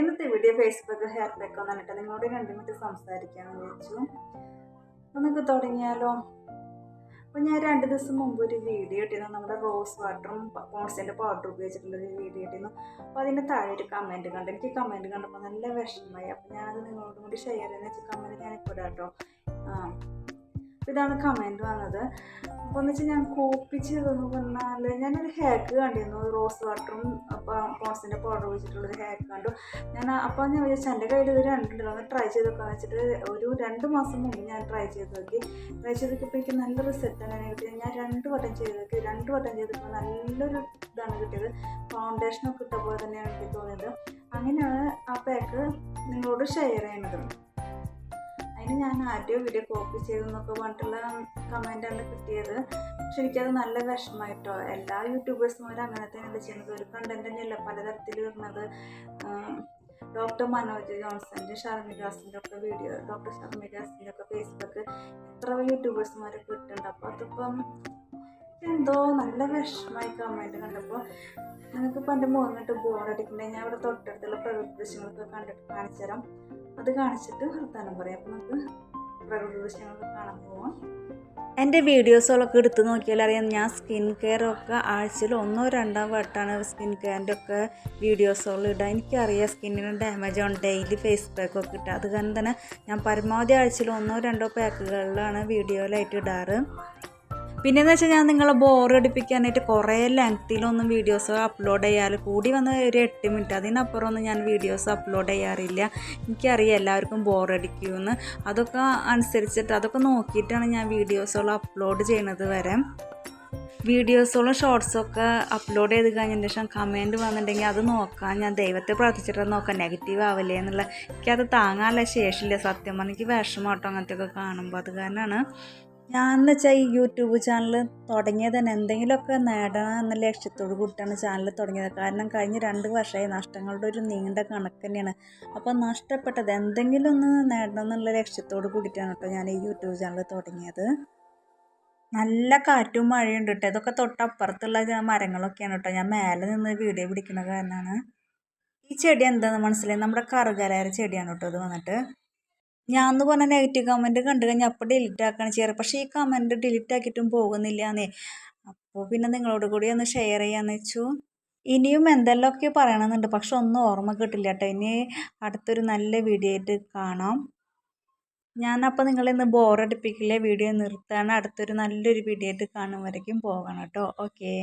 ഇന്നത്തെ video Facebook hair pack വന്നിട്ട് നിങ്ങളോട് രണ്ട് മിനിറ്റ് സംസാരിക്കാമെന്ന് വിചാരിച്ചു. നിങ്ങൾക്ക് തുടങ്ങിയാലോ? അപ്പോൾ ഞാൻ രണ്ട് ദിവസം മുമ്പ് ഒരു വീഡിയോ ഇട്ടിരുന്നു. നമ്മുടെ റോസ് വാട്ടറും പോൺസിന്റെ പൗഡർ ഉപയോഗിച്ചിട്ടുള്ള ഒരു വീഡിയോ ഇട്ടിരുന്നു. അപ്പോൾ അതിന്റെ താഴെ ഒരു കമന്റ് കണ്ടു. എനിക്ക് കമന്റ് കണ്ടപ്പോൾ നല്ല വിഷമമായി. അപ്പോൾ ഞാനത് നിങ്ങളോടും കൂടി ഷെയർ ചെയ്യുന്ന വെച്ചാൽ കമന്റ് ഞാനിപ്പോൾ കേട്ടോ ആ ഇതാണ് കമന്റ് വന്നത്. അപ്പോൾ എന്ന് വെച്ചാൽ ഞാൻ കോപ്പി ചെയ്തെന്ന് പറഞ്ഞാൽ ഞാനൊരു ഹാക്ക് കണ്ടിരുന്നു. റോസ് വാട്ടറും പോൺസിന്റെ പൗഡർ വെച്ചിട്ടുള്ളൊരു ഹാക്ക് കണ്ടു. ഞാൻ അപ്പോൾ ഞാൻ വിചാരിച്ചു എന്റെ കയ്യിൽ ഇത് രണ്ടുണ്ടല്ലോ ഒന്ന് ട്രൈ ചെയ്ത് നോക്കാന്ന് വെച്ചിട്ട് ഒരു രണ്ട് മാസം മുമ്പ് ഞാൻ ട്രൈ ചെയ്ത് നോക്കി. ട്രൈ ചെയ്ത് നോക്കിയപ്പോൾ എനിക്ക് നല്ല റിസൾട്ടാണ് കിട്ടിയത് ഞാൻ രണ്ട് വട്ടം ചെയ്ത് നോക്കി. രണ്ട് വട്ടം ചെയ്തപ്പോൾ നല്ലൊരു ഇതാണ് കിട്ടിയത്. ഫൗണ്ടേഷനൊക്കെ ഇട്ട പോലെ തന്നെയാണ് എനിക്ക് തോന്നിയത്. അങ്ങനെയാണ് ആ പാക്ക് നിങ്ങളോട് ഷെയർ ചെയ്യണത് അതിന് ഞാൻ ആദ്യം വീഡിയോ കോപ്പി ചെയ്തെന്നൊക്കെ പറഞ്ഞിട്ടുള്ള കമന്റാണ് കിട്ടിയത്. പക്ഷെ എനിക്കത് നല്ല വിഷമമായിട്ടോ. എല്ലാ യൂട്യൂബേഴ്സുമാരും അങ്ങനെ തന്നെയല്ല ചെയ്യുന്നത്. ഒരു കണ്ടന്റ് തന്നെയല്ല പലതരത്തിൽ വരുന്നത്. ഡോക്ടർ മനോജ് ജോൺസന്റെ ഷർമികാസിന്റെ ഒക്കെ വീഡിയോ ഡോക്ടർ ഷർമികാസിന്റെ ഒക്കെ ഫേസ്ബുക്ക് എത്ര യൂട്യൂബേഴ്സുമാരൊക്കെ ഇട്ടുണ്ട് അപ്പോൾ അതിപ്പം എന്തോ നല്ല വിഷമമായി കമന്റ് കണ്ടപ്പോൾ നിനക്കിപ്പോൾ എന്റെ മുഖങ്ങിട്ട് ബോറടിക്കണ്ടേ ഞാൻ ഇവിടെ തൊട്ടടുത്തുള്ള പ്രകൃതി ദൃശ്യങ്ങളൊക്കെ കണ്ടിട്ട് കാണിച്ചു തരാം അത് കാണിച്ചിട്ട് വർത്താനം പറയാം. അപ്പോൾ നമുക്ക് പ്രകൃതി ദൃശ്യങ്ങളൊക്കെ കാണാൻ പോവാം. എന്റെ വീഡിയോസുകളൊക്കെ എടുത്ത് നോക്കിയാൽ അറിയാം ഞാൻ സ്കിൻ കെയറൊക്കെ ആഴ്ചയിൽ ഒന്നോ രണ്ടോ വട്ടമാണ് സ്കിൻ കെയറിന്റെ ഒക്കെ വീഡിയോസുകൾ ഇടുക എനിക്കറിയാം സ്കിന്നിന് ഡാമേജ് ആണ് ഡെയിലി ഫേസ് പാക്കൊക്കെ ഇട്ടുക അത് തന്നെ ഞാൻ പരമാവധി ആഴ്ചയിൽ ഒന്നോ രണ്ടോ പാക്കുകളിലാണ് വീഡിയോയിലായിട്ട് ഇടാറ്. പിന്നെയെന്ന് വെച്ചാൽ ഞാൻ നിങ്ങളെ ബോറടിപ്പിക്കാനായിട്ട് കുറേ ലെങ്ത്തിലൊന്നും വീഡിയോസ് അപ്ലോഡ് ചെയ്യാറ്. കൂടി വന്ന ഒരു എട്ട് മിനിറ്റ് അതിനപ്പുറമൊന്നും ഞാൻ വീഡിയോസ് അപ്ലോഡ് ചെയ്യാറില്ല. എനിക്കറിയാം എല്ലാവർക്കും ബോർ അടിക്കുമെന്ന് അതൊക്കെ അനുസരിച്ചിട്ട് അതൊക്കെ നോക്കിയിട്ടാണ് ഞാൻ വീഡിയോസുകൾ അപ്ലോഡ് ചെയ്യണത് വരെ. വീഡിയോസുകളും ഷോർട്സും ഒക്കെ അപ്ലോഡ് ചെയ്ത് കഴിഞ്ഞതിന് ശേഷം കമന്റ് വന്നിട്ടുണ്ടെങ്കിൽ അത് നോക്കാൻ ഞാൻ ദൈവത്തെ പ്രാർത്ഥിച്ചിട്ട് നോക്കാം നെഗറ്റീവ് ആവില്ലേ എന്നുള്ള. എനിക്കത് താങ്ങാനുള്ള ശേഷിയില്ല. സത്യം പറഞ്ഞാൽ എനിക്ക് വിഷമമാട്ടോ കേട്ടോ അങ്ങനത്തെയൊക്കെ കാണുമ്പോൾ അത് കാരണമാണ് ഞാൻ എന്ന് വെച്ചാൽ ഈ യൂട്യൂബ് ചാനൽ തുടങ്ങിയത് തന്നെ എന്തെങ്കിലുമൊക്കെ നേടണം എന്ന ലക്ഷ്യത്തോട് കൂടിയിട്ടാണ് ചാനൽ തുടങ്ങിയത്. കാരണം കഴിഞ്ഞ രണ്ട് വർഷമായി നഷ്ടങ്ങളുടെ ഒരു നീണ്ട കണക്ക് തന്നെയാണ്. അപ്പോൾ നഷ്ടപ്പെട്ടത് എന്തെങ്കിലും ഒന്ന് നേടണം എന്നുള്ള ലക്ഷ്യത്തോട് കൂടിയിട്ടാണ് കേട്ടോ ഞാൻ ഈ യൂട്യൂബ് ചാനൽ തുടങ്ങിയത്. നല്ല കാറ്റും മഴയും ഉണ്ട് കേട്ടോ. ഇതൊക്കെ തൊട്ടപ്പുറത്തുള്ള മരങ്ങളൊക്കെയാണ് കേട്ടോ. ഞാൻ മേലെ നിന്ന് വീഡിയോ പിടിക്കുന്ന കാരണമാണ് ഈ ചെടി എന്താണെന്ന് മനസ്സിലായി? നമ്മുടെ കറുകരായ ചെടിയാണ് കേട്ടോ ഇത് വന്നിട്ട്. ഞാൻ എന്ന് പറഞ്ഞ നെഗറ്റീവ് കമന്റ് കണ്ടു കഴിഞ്ഞാൽ അപ്പോൾ ഡിലീറ്റ് ആക്കുകയാണ് ചെയ്യാറ്. പക്ഷേ ഈ കമന്റ് ഡിലീറ്റ് ആക്കിയിട്ടും പോകുന്നില്ല എന്നേ അപ്പോൾ പിന്നെ നിങ്ങളോട് കൂടി ഒന്ന് ഷെയർ ചെയ്യാമെന്ന് വെച്ചു. ഇനിയും എന്തെല്ലാമൊക്കെ പറയണമെന്നുണ്ട്. പക്ഷെ ഒന്നും ഓർമ്മ കിട്ടില്ല കേട്ടോ. ഇനി അടുത്തൊരു നല്ല വീഡിയോ ആയിട്ട് കാണാം. ഞാനപ്പോൾ നിങ്ങളിന്ന് ബോറടിപ്പിക്കില്ല വീഡിയോ നിർത്താണ് അടുത്തൊരു നല്ലൊരു വീഡിയോ ആയിട്ട് കാണും വരയ്ക്കും പോകണം കേട്ടോ. ഓക്കേ